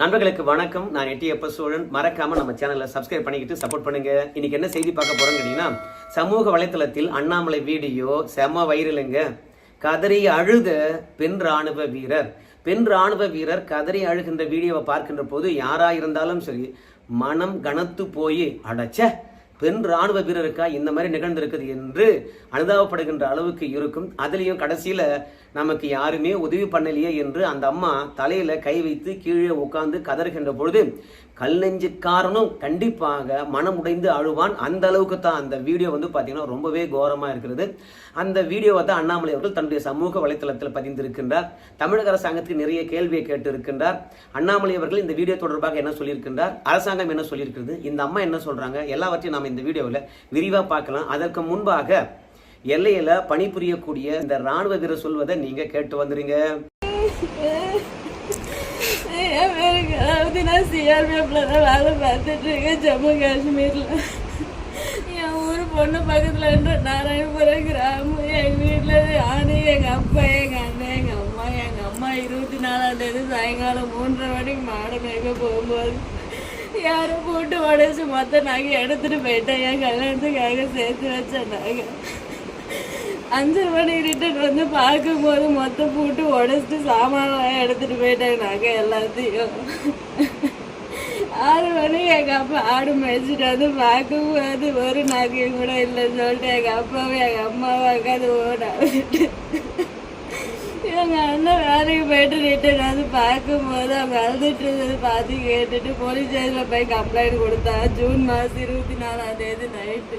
நண்பர்களுக்கு வணக்கம். நான் எட்டி எப்ப சோழன் மறக்காம நம்ம சேனலை சப்ஸ்கிரைப் பண்ணிக்கிட்டு சப்போர்ட் பண்ணுங்க. இன்னைக்கு என்ன செய்தி பார்க்க போறோம்னு கேட்டீங்கன்னா சமூக வலைத்தளத்தில் அண்ணாமலை வீடியோ செம வைரலுங்க. கதறி அழுத பெண் ராணுவ வீரர். பெண் ராணுவ வீரர் கதறி அழுகின்ற வீடியோவை பார்க்கின்ற போது யாரா இருந்தாலும் சரி மனம் கனத்து போய் அடைச்ச. பெண் ராணுவ வீரருக்கா இந்த மாதிரி நிகழ்ந்திருக்குது என்று அனுதாபப்படுகின்ற அளவுக்கு இருக்கும். அதுலேயும் கடைசியில் நமக்கு யாருமே உதவி பண்ணலையே என்று அந்த அம்மா தலையில் கை வைத்து கீழே உட்காந்து கதறுகின்ற பொழுது கல் நெஞ்சுக்காரனும் கண்டிப்பாக மனம் உடைந்து அழுவான். அந்த அளவுக்கு தான் அந்த வீடியோ வந்து பார்த்தீங்கன்னா ரொம்பவே கோரமாக இருக்கிறது. அந்த வீடியோவை தான் அண்ணாமலை அவர்கள் தன்னுடைய சமூக வலைத்தளத்தில் பதிந்திருக்கின்றார். தமிழக அரசாங்கத்துக்கு நிறைய கேள்வியை கேட்டு இருக்கின்றார் அண்ணாமலை அவர்கள் இந்த வீடியோ தொடர்பாக என்ன சொல்லியிருக்கின்றார்? அரசாங்கம் என்ன சொல்லியிருக்கிறது? இந்த அம்மா என்ன சொல்கிறாங்க எல்லாவற்றையும் நாம் இந்த வீடியோவில் விரிவாக பார்க்கலாம். அதற்கு முன்பாக எல்லையில் பணிபுரியக்கூடிய இந்த ராணுவ வீரர் சொல்வதை நீங்கள் கேட்டு வந்துடுங்க அதாவது நான் சிஆர்பிஎஃப்ல தான் வேலை பார்த்துட்டு இருக்கேன் ஜம்மு காஷ்மீர்ல என் ஊர் பொண்ணு பக்கத்துல இருந்து நாராயணபுரம் கிராமம் எங்க வீட்டுல நானு எங்க அப்பா எங்க அண்ணன் எங்க அம்மா எங்க அம்மா இருபத்தி நாலாம் தேதி சாயங்காலம் மூன்றரை மணிக்கு மாடு மேய்க்க போகும்போது யாரும் போட்டு உடச்சி மொத்த நகை எடுத்துட்டு போயிட்டேன் என் கல்யாணத்துக்காக சேர்த்து வச்ச நகை அஞ்சு மணி ரிட்டர்ன் வந்து பார்க்கும்போது மொத்தம் போட்டு உடச்சிட்டு சாமானெல்லாம் எடுத்துட்டு போயிட்டாங்க நாங்கள் எல்லாத்தையும். ஆறு மணிக்கு எங்கள் அப்பா ஆடு மேய்ச்சிட்டு வந்து பார்க்கும்போது ஒரு நகையும் கூட இல்லைன்னு சொல்லிட்டு எங்கள் அப்பாவும் எங்கள் அம்மாவும் உட்காந்து ஓட எங்கள் அண்ணன் வேலைக்கு போயிட்டு ரிட்டர்ன் வந்து பார்க்கும்போது அவங்க அழுதுட்டு இருந்தது பார்த்து கேட்டுட்டு போலீஸ் ஸ்டேஷனில் போய் கம்ப்ளைண்ட் கொடுத்தா ஜூன் மாதம் இருபத்தி நாலாம் தேதி நைட்டு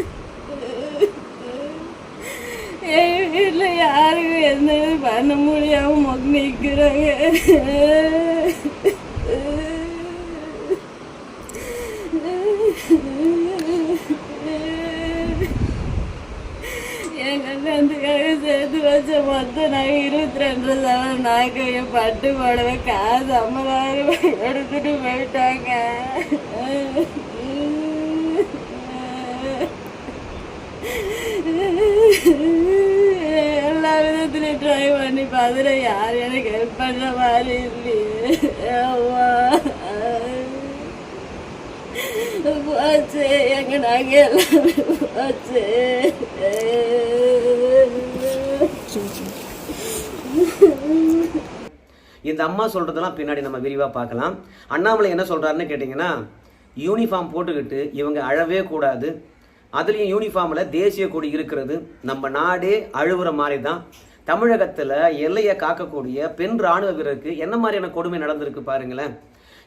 வீட்டில் யாருக்கும் எந்த இது பண்ண முடியாமல் மொக்க நிற்கிறாங்க என் கல்யாணத்துக்காக சேர்த்து வச்ச மொத்தம் நான் இருபத்தி ரெண்டு சவரம் நாக்கைய பட்டு புடவை காசு ஐம்பதாயிரம் எடுத்துட்டு போயிட்டாங்க. எல்லா விதத்துலையும் ட்ரை பண்ணி பார்த்துட்டு யார் எனக்கு ஹெல்ப் பண்ணுற மாதிரி இல்லையே போச்சு எங்க நாங்க எல்லாமே போச்சு இந்த அம்மா சொல்கிறதெல்லாம் பின்னாடி நம்ம விரிவாக பார்க்கலாம். அண்ணாமலை என்ன சொல்கிறாருன்னு கேட்டிங்கன்னா யூனிஃபார்ம் போட்டுக்கிட்டு இவங்க அழவே கூடாது. அதுலேயும் யூனிஃபார்மில் தேசிய கொடி இருக்கிறது. நம்ம நாடே அழுகிற மாதிரி தான் தமிழகத்தில் எல்லையை காக்கக்கூடிய பெண் ராணுவ வீரருக்கு என்ன மாதிரியான கொடுமை நடந்திருக்கு பாருங்களேன்.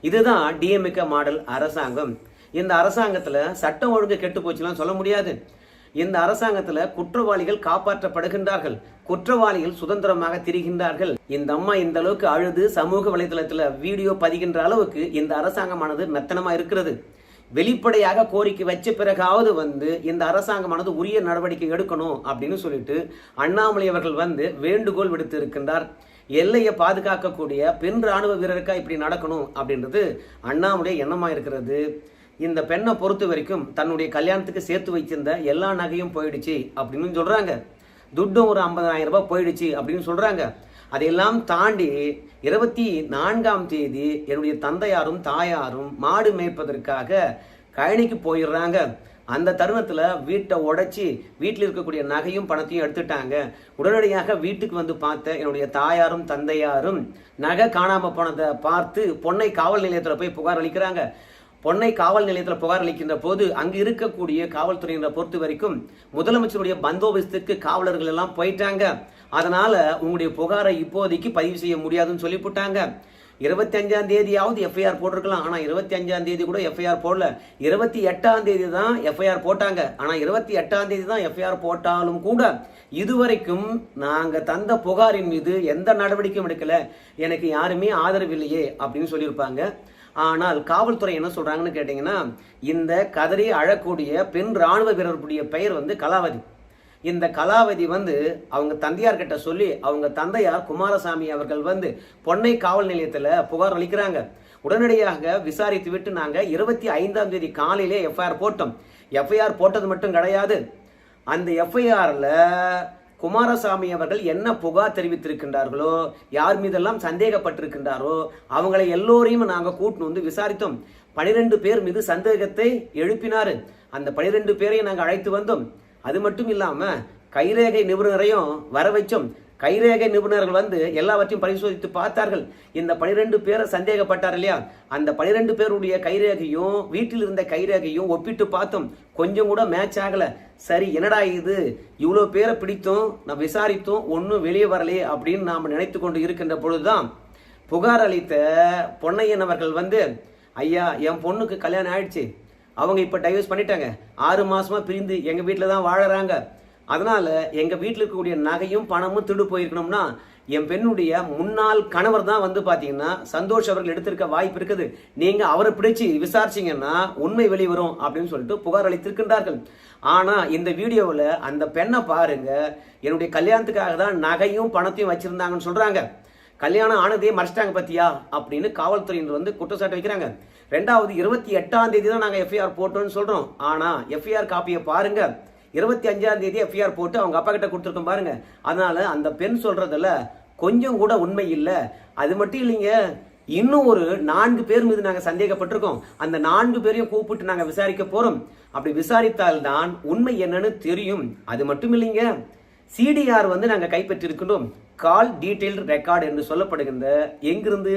இதுதான் டிஎம்கே மாடல் அரசாங்கம். இந்த அரசாங்கத்தில் சட்டம் ஒழுங்கு கெட்டு போச்சுலாம் சொல்ல முடியாது. இந்த அரசாங்கத்தில் குற்றவாளிகள் காப்பாற்றப்படுகின்றார்கள். குற்றவாளிகள் சுதந்திரமாக திரிகின்றார்கள். இந்த அம்மா இந்த அளவுக்கு அழுது சமூக வலைதளத்தில் வீடியோ பதிகின்ற அளவுக்கு இந்த அரசாங்கமானது மெத்தனமாக இருக்கிறது. வெளிப்படையாக கோரிக்கை வச்ச பிறகாவது வந்து இந்த அரசாங்கமானது உரிய நடவடிக்கை எடுக்கணும் அப்படின்னு சொல்லிட்டு அண்ணாமலை அவர்கள் வந்து வேண்டுகோள் விடுத்து இருக்கின்றார் எல்லையை பாதுகாக்கக்கூடிய பெண் ராணுவ வீரருக்கா இப்படி நடக்கணும் அப்படின்றது அண்ணாமலை எண்ணமா இருக்கிறது. இந்த பெண்ணை பொறுத்த வரைக்கும் தன்னுடைய கல்யாணத்துக்கு சேர்த்து வச்சிருந்த எல்லா நகையும் போயிடுச்சு அப்படின்னு சொல்றாங்க. துட்டும் ஒரு ஐம்பதாயிரம் ரூபாய் போயிடுச்சு அப்படின்னு சொல்றாங்க. அதையெல்லாம் தாண்டி இருபத்தி நான்காம் தேதி என்னுடைய தந்தையாரும் தாயாரும் மாடு மேய்ப்பதற்காக கழனிக்கு போயிடுறாங்க. அந்த தருணத்தில் வீட்டை உடைச்சி வீட்டில் இருக்கக்கூடிய நகையும் பணத்தையும் எடுத்துட்டாங்க. உடனடியாக வீட்டுக்கு வந்து பார்த்த என்னுடைய தாயாரும் தந்தையாரும் நகை காணாமல் போனதை பார்த்து பொன்னை காவல் நிலையத்தில் போய் புகார் அளிக்கிறாங்க. பொன்னை காவல் நிலையத்தில் புகார் அளிக்கின்ற போது அங்கு இருக்கக்கூடிய காவல்துறையினரை பொறுத்த வரைக்கும் முதலமைச்சருடைய பந்தோபஸ்துக்கு காவலர்கள் எல்லாம் போயிட்டாங்க. அதனால உங்களுடைய புகாரை இப்போதைக்கு பதிவு செய்ய முடியாதுன்னு சொல்லி போட்டாங்க இருபத்தி அஞ்சாம் தேதியாவது எஃப்ஐஆர் போட்டிருக்கலாம். ஆனால் இருபத்தி அஞ்சாம் தேதி கூட எஃப்ஐஆர் போடல. இருபத்தி எட்டாம் தேதி தான் எஃப்ஐஆர் போட்டாங்க. ஆனால் இருபத்தி எட்டாம் தேதி தான் எஃப்ஐஆர் போட்டாலும் கூட இதுவரைக்கும் நாங்கள் தந்த புகாரின் மீது எந்த நடவடிக்கையும் எடுக்கல. எனக்கு யாருமே ஆதரவு இல்லையே அப்படின்னு சொல்லியிருப்பாங்க. ஆனால் காவல்துறை என்ன சொல்றாங்கன்னு கேட்டீங்கன்னா இந்த கதறி அழக்கூடிய பெண் ராணுவ வீரர்களுடைய பெயர் வந்து கலாவதி. இந்த கலாவதி வந்து அவங்க தந்தையார் கிட்ட சொல்லி அவங்க தந்தையார் குமாரசாமி அவர்கள் வந்து பொன்னை காவல் நிலையத்தில் புகார் அளிக்கிறாங்க. உடனடியாக விசாரித்து விட்டு நாங்கள் இருபத்தி ஐந்தாம் தேதி காலையிலே எஃப்ஐஆர் போட்டோம். எஃப்ஐஆர் போட்டது மட்டும் கிடையாது. அந்த எஃப்ஐஆரில் குமாரசாமி அவர்கள் என்ன புகார் தெரிவித்திருக்கின்றார்களோ யார் மீதெல்லாம் சந்தேகப்பட்டிருக்கின்றாரோ அவங்களை எல்லோரையும் நாங்கள் கூட்டின்னு வந்து விசாரித்தோம். பனிரெண்டு பேர் மீது சந்தேகத்தை எழுப்பினார். அந்த பனிரெண்டு பேரையும் நாங்கள் அழைத்து வந்தோம். அது மட்டும் இல்லாமல் கைரேகை நிபுணரையும் வர வச்சோம் கைரேகை நிபுணர்கள் வந்து எல்லாவற்றையும் பரிசோதித்து பார்த்தார்கள். இந்த பனிரெண்டு பேரை சந்தேகப்பட்டார் இல்லையா? அந்த பனிரெண்டு பேருடைய கைரேகையும் வீட்டில் இருந்த கைரேகையும் ஒப்பிட்டு பார்த்தோம் கொஞ்சம் கூட மேட்ச் ஆகலை. சரி என்னடா இது? இவ்வளோ பேரை பிடித்தோம் நான் விசாரித்தோம் ஒன்றும் வெளியே வரலையே அப்படின்னு நாம் நினைத்து கொண்டு இருக்கின்ற பொழுதுதான் புகார் அளித்த பொன்னையன் அவர்கள் வந்து ஐயா என் பொண்ணுக்கு கல்யாணம் ஆயிடுச்சு. அவங்க இப்போ டைவர்ஸ் பண்ணிட்டாங்க. ஆறு மாதமாக பிரிந்து எங்கள் வீட்டில் தான் வாழறாங்க. அதனால் எங்கள் வீட்டில் இருக்கக்கூடிய நகையும் பணமும் திருடு போயிருக்கணும்னா என் பெண்ணுடைய முன்னாள் கணவர் தான் வந்து பார்த்தீங்கன்னா சந்தோஷ் அவர்கள் எடுத்திருக்க வாய்ப்பு இருக்குது. நீங்கள் அவரை பிடிச்சி விசாரிச்சீங்கன்னா உண்மை வெளிவரும் அப்படின்னு சொல்லிட்டு புகார் அளித்திருக்கின்றார்கள். ஆனால் இந்த வீடியோவில் அந்த பெண்ணை பாருங்க. என்னுடைய கல்யாணத்துக்காக தான் நகையும் பணத்தையும் வச்சுருந்தாங்கன்னு சொல்கிறாங்க கல்யாணம் ஆனதே மறைச்சிட்டாங்க பத்தியா? அப்படின்னு காவல்துறையினர் வந்து குற்றச்சாட்டு வைக்கிறாங்க. ரெண்டாவது இருபத்தி எட்டாம் தேதி தான் நாங்கள் எஃப்ஐஆர் போட்டோம்னு சொல்கிறோம் ஆனால் எஃப்ஐஆர் காப்பியை பாருங்க. இருபத்தி அஞ்சாம் தேதி எஃப்ஐஆர் போட்டு அவங்க அப்பா கிட்ட கொடுத்துருக்கோம் பாருங்க. அதனால அந்த பெண் சொல்றதுல கொஞ்சம் கூட உண்மை இல்லை. அது மட்டும் இல்லைங்க. இன்னும் ஒரு நான்கு பேர் மீது நாங்கள் சந்தேகப்பட்டிருக்கோம். அந்த நான்கு பேரையும் கூப்பிட்டு நாங்கள் விசாரிக்க போறோம். அப்படி விசாரித்தால்தான் உண்மை என்னன்னு தெரியும். அது மட்டும் இல்லைங்க. சிடிஆர் வந்து நாங்கள் கைப்பற்றிருக்கணும் கால் டீட்டெயில் ரெக்கார்டு என்று சொல்லப்படுகின்ற எங்கிருந்து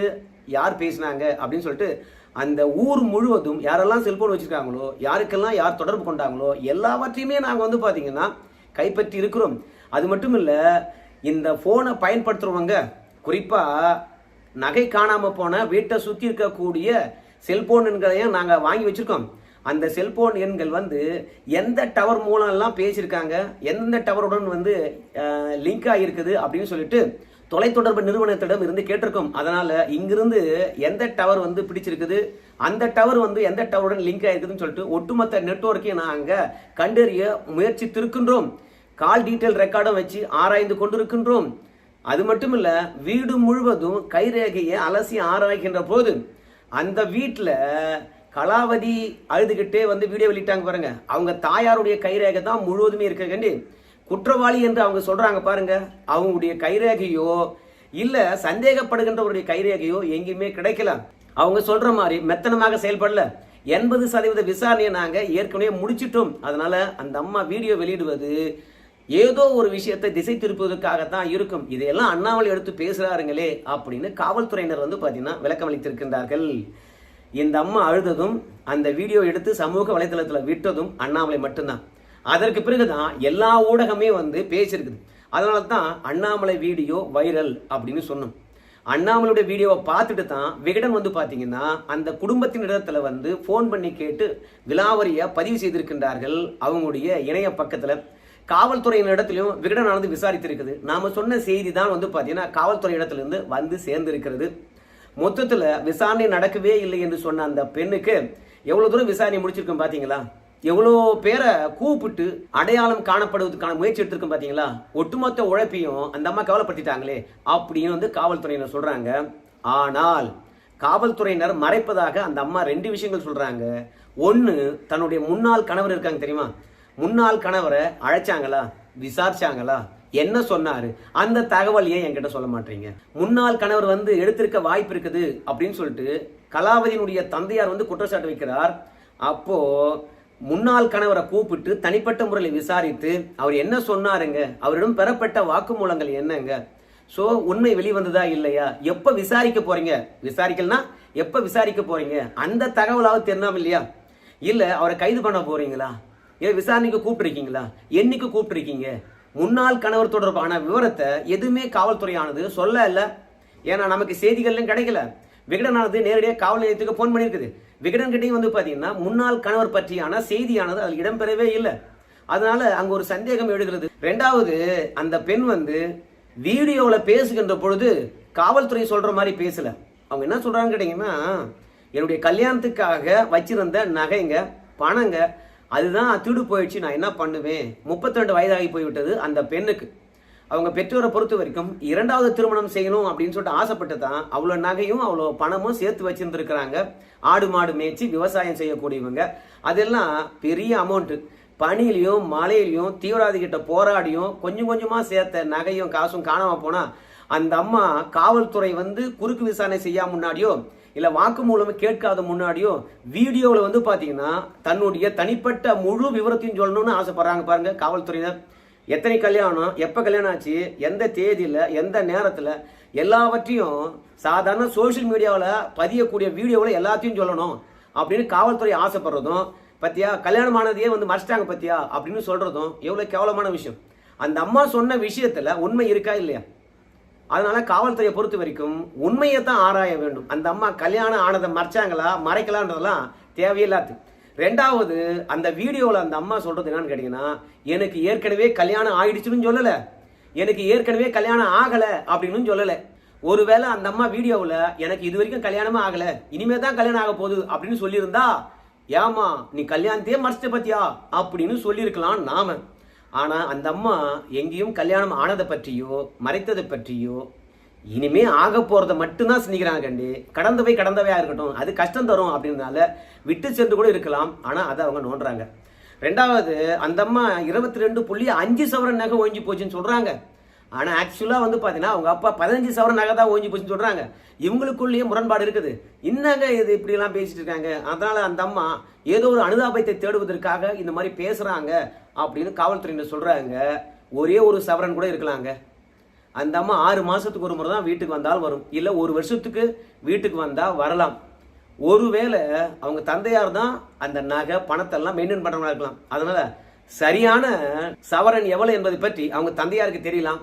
யார் பேசினாங்க அப்படின்னு சொல்லிட்டு அந்த ஊர் முழுவதும் யாரெல்லாம் செல்போன் வச்சுருக்காங்களோ யாருக்கெல்லாம் யார் தொடர்பு கொண்டாங்களோ எல்லாவற்றையுமே நாங்கள் வந்து பார்த்தீங்கன்னா கைப்பற்றி இருக்கிறோம். அது மட்டும் இல்லை இந்த ஃபோனை பயன்படுத்துகிறவங்க குறிப்பாக நகை காணாமல் போன வீட்டை சுற்றி இருக்கக்கூடிய செல்போன் எண்களையும் நாங்கள் வாங்கி வச்சுருக்கோம். அந்த செல்போன் எண்கள் வந்து எந்த டவர் மூலம்லாம் பேசியிருக்காங்க எந்த டவருடன் வந்து லிங்க் ஆகிருக்குது அப்படின்னு சொல்லிட்டு தொலைத்தொடர்பு நிறுவனத்திடம் இருந்து கேட்டிருக்கோம். அதனால இங்கிருந்து எந்த டவர் வந்து பிடிச்சிருக்குது அந்த டவர் வந்து எந்த டவருடன் லிங்க் ஆயிருக்குதுன்னு சொல்லிட்டு ஒட்டுமொத்த நெட்வொர்க்கையும் நாங்கள் கண்டறிய முயற்சித்திருக்கின்றோம். கால் டீட்டெயில் ரெக்கார்டும் வச்சு ஆராய்ந்து கொண்டிருக்கின்றோம். அது மட்டும் இல்ல வீடு முழுவதும் கைரேகையை அலசி ஆராய்கின்ற போது அந்த வீட்டில் கலாவதி அழுதுகிட்டே வந்து வீடியோ வெளியிட்டாங்க பாருங்க. அவங்க தாயாருடைய கைரேகை தான் முழுவதுமே இருக்க குற்றவாளி என்று அவங்க சொல்றாங்க பாருங்க. அவங்களுடைய கைரேகையோ இல்ல சந்தேகப்படுகின்றவருடைய கைரேகையோ எங்கேயுமே கிடைக்கல. அவங்க சொல்ற மாதிரி மெத்தனமாக செயல்படல. எண்பது சதவீத விசாரணையை நாங்க ஏற்கனவே முடிச்சிட்டோம். அதனால அந்த அம்மா வீடியோ வெளியிடுவது ஏதோ ஒரு விஷயத்தை திசை திருப்புவதற்காகத்தான் இருக்கும். இதையெல்லாம் அண்ணாமலை எடுத்து பேசுறாருங்களே அப்படின்னு காவல்துறையினர் வந்து பாத்தீங்கன்னா விளக்கம் அளித்திருக்கின்றார்கள் இந்த அம்மா அழுததும் அந்த வீடியோ எடுத்து சமூக வலைதளத்தில் விட்டதும் அண்ணாமலை மட்டும்தான். அதற்கு பிறகுதான் எல்லா ஊடகமே வந்து பேசியிருக்குது. அதனால தான் அண்ணாமலை வீடியோ வைரல் அப்படின்னு சொன்னோம். அண்ணாமலையோட வீடியோவை பார்த்துட்டு தான் விகடன் வந்து பார்த்தீங்கன்னா அந்த குடும்பத்தின் இடத்துல வந்து ஃபோன் பண்ணி கேட்டு விலாவரியை பதிவு செய்திருக்கின்றார்கள் அவங்களுடைய இணைய பக்கத்தில். காவல்துறையின் இடத்துலையும் விகடனானது விசாரித்திருக்குது. நாம சொன்ன செய்தி தான் வந்து பார்த்தீங்கன்னா காவல்துறை இடத்துலேருந்து வந்து சேர்ந்திருக்கிறது. மொத்தத்தில் விசாரணை நடக்கவே இல்லை என்று சொன்ன அந்த பெண்ணுக்கு எவ்வளோ தூரம் விசாரணை முடிச்சிருக்கோம் பார்த்தீங்களா எவ்வளோ பேரை கூப்பிட்டு அடையாளம் காணப்படுவதற்கான முயற்சி எடுத்திருக்கோம் பார்த்தீங்களா? ஒட்டுமொத்த உழைப்பையும் அந்த அம்மா கவலைப்படுத்திட்டாங்களே அப்படின்னு வந்து காவல்துறையினர் சொல்கிறாங்க ஆனால் காவல்துறையினர் மறைப்பதாக அந்த அம்மா ரெண்டு விஷயங்கள் சொல்கிறாங்க ஒன்று தன்னுடைய முன்னாள் கணவர் இருக்காங்க தெரியுமா? முன்னாள் கணவரை அழைச்சாங்களா? விசாரிச்சாங்களா? என்ன சொன்னாரு? அந்த தகவல் ஏன் என்கிட்ட சொல்ல மாட்டீங்க? முன்னாள் கணவர் வந்து எடுத்திருக்க வாய்ப்பு இருக்குது அப்படின்னு சொல்லிட்டு கலாவதியினுடைய தந்தையார் வந்து குற்றச்சாட்டு வைக்கிறார். அப்போ முன்னாள் கணவரை கூப்பிட்டு தனிப்பட்ட முறையில் விசாரித்து அவர் என்ன சொன்னாருங்க? அவரிடம் பெறப்பட்ட வாக்குமூலங்கள் என்னங்க? ஸோ உண்மை வெளிவந்ததா இல்லையா? எப்போ விசாரிக்க போறீங்க? விசாரிக்கலனா எப்போ விசாரிக்க போறீங்க? அந்த தகவலாவது தெரியாம இல்லையா? இல்லை அவரை கைது பண்ண போறீங்களா? ஏன் விசாரணைக்கு கூப்பிட்டுருக்கீங்களா? என்னைக்கு கூப்பிட்டுருக்கீங்க? முன்னாள் கணவர் தொடர்பான விவரத்தை எதுவுமே காவல்துறையானது சொல்ல இல்லை. ஏன்னா நமக்கு செய்திகள்லாம் கிடைக்கல. விகடனானது நேரடியாக காவல் நிலையத்துக்கு ஃபோன் பண்ணியிருக்குது. விகடன்கிட்டையும் வந்து பார்த்தீங்கன்னா முன்னாள் கணவர் பற்றியான செய்தியானது அதில் இடம்பெறவே இல்லை. அதனால அங்கே ஒரு சந்தேகம் எழுகிறது. ரெண்டாவது அந்த பெண் வந்து வீடியோவில் பேசுகின்ற பொழுது காவல்துறை சொல்கிற மாதிரி பேசலை. அவங்க என்ன சொல்கிறாங்க கேட்டீங்கன்னா என்னுடைய கல்யாணத்துக்காக வச்சிருந்த நகைங்க பணங்க அதுதான் திருடு போயிடுச்சு. நான் என்ன பண்ணுவேன்? 32 வயதாகி போய்விட்டது அந்த பெண்ணுக்கு. அவங்க பெற்றோரை பொறுத்த வரைக்கும் இரண்டாவது திருமணம் செய்யணும் அப்படின்னு சொல்லிட்டு ஆசைப்பட்டு தான் அவ்வளோ நகையும் அவ்வளோ பணமும் சேர்த்து வச்சிருந்துருக்கிறாங்க. ஆடு மாடு மேய்ச்சி விவசாயம் செய்யக்கூடியவங்க. அதெல்லாம் பெரிய அமௌண்ட்டு பனிலையும் மழையிலையும் தீவிரவாதிகிட்ட போராடியும் கொஞ்சம் கொஞ்சமாக சேர்த்த நகையும் காசும் காணாமல் போனால் அந்த அம்மா காவல்துறை வந்து குறுக்கு விசாரணை செய்யாம முன்னாடியோ இல்லை வாக்குமூலம் கேட்காத முன்னாடியோ வீடியோவில் வந்து பார்த்தீங்கன்னா தன்னுடைய தனிப்பட்ட முழு விவரத்தையும் சொல்லணும்னு ஆசைப்படுறாங்க பாருங்கள் காவல்துறையினர். எத்தனை கல்யாணம் எப்போ கல்யாணம் ஆச்சு எந்த தேதியில் எந்த நேரத்தில் எல்லாவற்றையும் சாதாரண சோஷியல் மீடியாவில் பதியக்கூடிய வீடியோவில் எல்லாத்தையும் சொல்லணும் அப்படின்னு காவல்துறை ஆசைப்படுறதும் பத்தியா கல்யாணமானதையே வந்து மறைச்சிட்டாங்க பத்தியா அப்படின்னு சொல்கிறதும் எவ்வளோ கேவலமான விஷயம். அந்த அம்மா சொன்ன விஷயத்தில் உண்மை இருக்கா இல்லையா? அதனால காவல்துறையை பொறுத்த வரைக்கும் உண்மையை தான் ஆராய வேண்டும். அந்த அம்மா கல்யாணம் ஆனதை மறைச்சாங்களா மறைக்கலான்றதெல்லாம் தேவையில்லாது ரெண்டாவது அந்த வீடியோவில் அந்த அம்மா சொல்கிறது என்னன்னு கேட்டிங்கன்னா எனக்கு ஏற்கனவே கல்யாணம் ஆயிடுச்சுன்னு சொல்லலை. எனக்கு ஏற்கனவே கல்யாணம் ஆகலை அப்படின்னு சொல்லலை. ஒருவேளை அந்த அம்மா வீடியோவில் எனக்கு இது வரைக்கும் கல்யாணமே ஆகலை. இனிமே தான் கல்யாணம் ஆக போகுது அப்படின்னு சொல்லியிருந்தா ஏமா நீ கல்யாணத்தையே மறைச்சிட்ட பத்தியா? அப்படின்னு சொல்லியிருக்கலாம் நாம. ஆனால் அந்த அம்மா எங்கேயும் கல்யாணம் ஆனதை பற்றியோ மறைத்ததை பற்றியோ இனிமே ஆக போகிறத மட்டும்தான் சிந்திக்கிறாங்க கண்டி. கடந்தவை கடந்தவையாக இருக்கட்டும். அது கஷ்டம் தரும் அப்படின்றனால விட்டு சென்று கூட இருக்கலாம். ஆனால் அதை அவங்க நோண்டுறாங்க. ரெண்டாவது அந்த அம்மா இருபத்தி ரெண்டு புள்ளி அஞ்சு சவரன் நகை ஒழிஞ்சு போச்சுன்னு சொல்கிறாங்க ஆனால் ஆக்சுவலாக வந்து பார்த்தீங்கன்னா அவங்க அப்பா பதினஞ்சு சவரன் நகை தான் ஓஞ்சி போச்சுன்னு சொல்கிறாங்க இவங்களுக்குள்ளேயே முரண்பாடு இருக்குது. என்னங்க இது இப்படிலாம் பேசிட்டு இருக்காங்க? அதனால் அந்த அம்மா ஏதோ ஒரு அனுதாபத்தை தேடுவதற்காக இந்த மாதிரி பேசுகிறாங்க அப்படின்னு காவல்துறையினர் சொல்கிறாங்க ஒரே ஒரு சவரன் கூட இருக்கலாங்க. அந்த அம்மா ஆறு மாதத்துக்கு ஒரு முறை தான் வீட்டுக்கு வந்தால் வரும். இல்லை ஒரு வருஷத்துக்கு வீட்டுக்கு வந்தால் வரலாம். ஒருவேளை அவங்க தந்தையார் தான் அந்த நகை பணத்தை எல்லாம் மெயின்டைன் பண்ணுறவங்களா இருக்கலாம். அதனால சரியான சவரன் எவ்வளோ என்பதை பற்றி அவங்க தந்தையாருக்கு தெரியலாம்.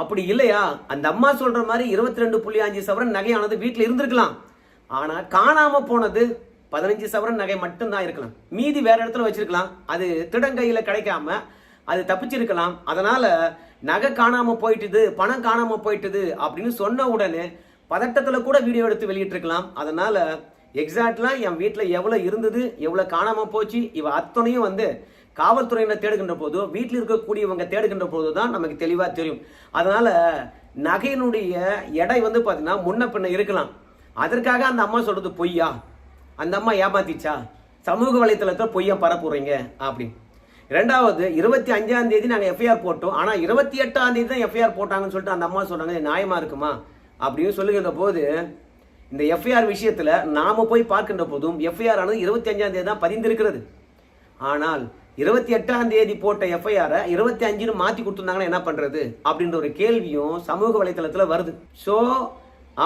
அப்படி இல்லையா? அந்த அம்மா சொல்கிற மாதிரி இருபத்தி ரெண்டு புள்ளி அஞ்சு சவரன் நகையானது வீட்டில் இருந்திருக்கலாம். ஆனால் காணாமல் போனது பதினஞ்சு சவரன் நகை மட்டும்தான் இருக்கலாம். மீதி வேற இடத்துல வச்சிருக்கலாம். அது திடங்கையில் கிடைக்காம அது தப்பிச்சிருக்கலாம். அதனால நகை காணாமல் போயிட்டுது பணம் காணாமல் போயிட்டுது அப்படின்னு சொன்ன உடனே பதட்டத்தில் கூட வீடியோ எடுத்து வெளியிட்டிருக்கலாம். அதனால எக்ஸாக்ட்லாம் என் வீட்டில் எவ்வளோ இருந்தது எவ்வளோ காணாமல் போச்சு இவ அத்தனையும் வந்து காவல்துறையினர் தேடுகின்ற போதோ வீட்டில் இருக்கக்கூடியவங்க தேடுகின்ற போது தான் நமக்கு தெளிவாக தெரியும். அதனால நகையினுடைய எடை வந்து பார்த்தீங்கன்னா முன்ன பின்ன இருக்கலாம். அதற்காக அந்த அம்மா சொல்கிறது பொய்யா? அந்த அம்மா ஏமாத்திச்சா? சமூக வலைத்தளத்தில் பொய்யா பரப்புறீங்க அப்படின்னு. ரெண்டாவது இருபத்தி அஞ்சாம் தேதி நாங்கள் எஃப்ஐஆர் போட்டோம். ஆனால் இருபத்தி எட்டாம் தேதி தான் எஃப்ஐஆர் போட்டாங்கன்னு சொல்லிட்டு அந்த அம்மா சொன்னாங்க நியாயமாக நியாயமா இருக்குமா? அப்படின்னு சொல்லுகின்ற போது இந்த எஃப்ஐஆர் விஷயத்தில் நாம போய் பார்க்கின்ற போதும் எஃப்ஐஆர் ஆனது இருபத்தி அஞ்சாம் தேதி தான் பதிந்திருக்கிறது. ஆனால் இருபத்தி எட்டாம் தேதி போட்ட எஃப்ஐஆரை இருபத்தி அஞ்சுன்னு மாற்றி கொடுத்துருந்தாங்கன்னா என்ன பண்ணுறது அப்படின்ற ஒரு கேள்வியும் சமூக வலைத்தளத்தில் வருது. ஸோ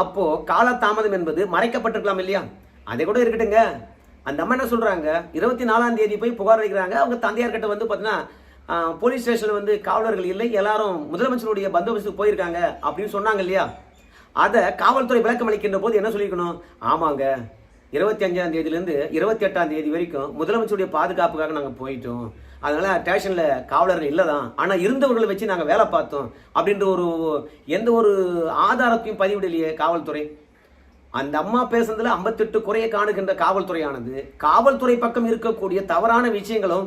அப்போது காலதாமதம் என்பது மறைக்கப்பட்டிருக்கலாம் இல்லையா? அதை கூட இருக்கட்டுங்க அந்த அம்மா என்ன சொல்கிறாங்க இருபத்தி நாலாம் தேதி போய் புகார் வைக்கிறாங்க அவங்க தந்தையார்கிட்ட வந்து பார்த்தீங்கன்னா போலீஸ் ஸ்டேஷனில் வந்து காவலர்கள் இல்லை எல்லாரும் முதலமைச்சருடைய பந்தோபஸ்துக்கு போயிருக்காங்க அப்படின்னு சொன்னாங்க இல்லையா? அதை காவல்துறை விளக்கம் அளிக்கின்ற போது என்ன சொல்லிக்கணும் ஆமாங்க. இருபத்தி அஞ்சாம் தேதியிலேருந்து இருபத்தி எட்டாம் தேதி வரைக்கும் முதலமைச்சருடைய பாதுகாப்புக்காக நாங்கள் போயிட்டோம். அதனால் ஸ்டேஷனில் காவலர்கள் இல்லை தான் ஆனால் இருந்தவர்களை வச்சு நாங்கள் வேலை பார்த்தோம். அப்படின்ற ஒரு எந்த ஒரு ஆதாரத்தையும் பதிவிடலையே காவல்துறை. அந்த அம்மா பேசுனதுல 58 குறையை காணுகின்ற காவல்துறையானது காவல்துறை பக்கம் இருக்கக்கூடிய தவறான விஷயங்களும்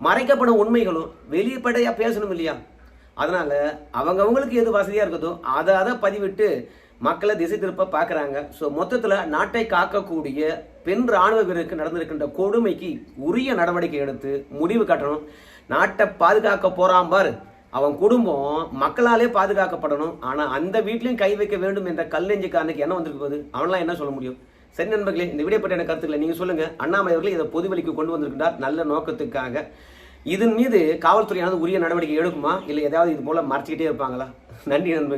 மறைக்கப்படும் உண்மைகளும் வெளிப்படையா பேசணும் இல்லையா? அதனால அவங்கவங்களுக்கு எது வசதியா இருக்குதோ அதை அதை பதிவிட்டு மக்களை திசை திருப்ப பார்க்குறாங்க. ஸோ மொத்தத்தில் நாட்டை காக்கக்கூடிய பெண் ராணுவ வீரருக்கு நடந்திருக்கின்ற கொடுமைக்கு உரிய நடவடிக்கை எடுத்து முடிவு கட்டணும். நாட்டை பாதுகாக்க போறான் பாரு. அவன் குடும்பம் மக்களாலே பாதுகாக்கப்படணும். ஆனால் அந்த வீட்லையும் கை வைக்க வேண்டும் என்ற கல்லெஞ்சுக்காரனுக்கு என்ன வந்திருக்கு போகுது? அவன்லாம் என்ன சொல்ல முடியும்? சரி நண்பர்களே இந்த வீடியோ பற்றின கருத்துக்களை நீங்கள் சொல்லுங்கள் அண்ணாமலை அவர்கள் இதை பொதுவெளிக்கு கொண்டு வந்திருக்கின்றார் நல்ல நோக்கத்துக்காக. இதன் மீது காவல்துறையானது உரிய நடவடிக்கை எடுக்குமா? இல்லை ஏதாவது இது போல மறைச்சிக்கிட்டே இருப்பாங்களா? நன்றி நண்பர்கள்.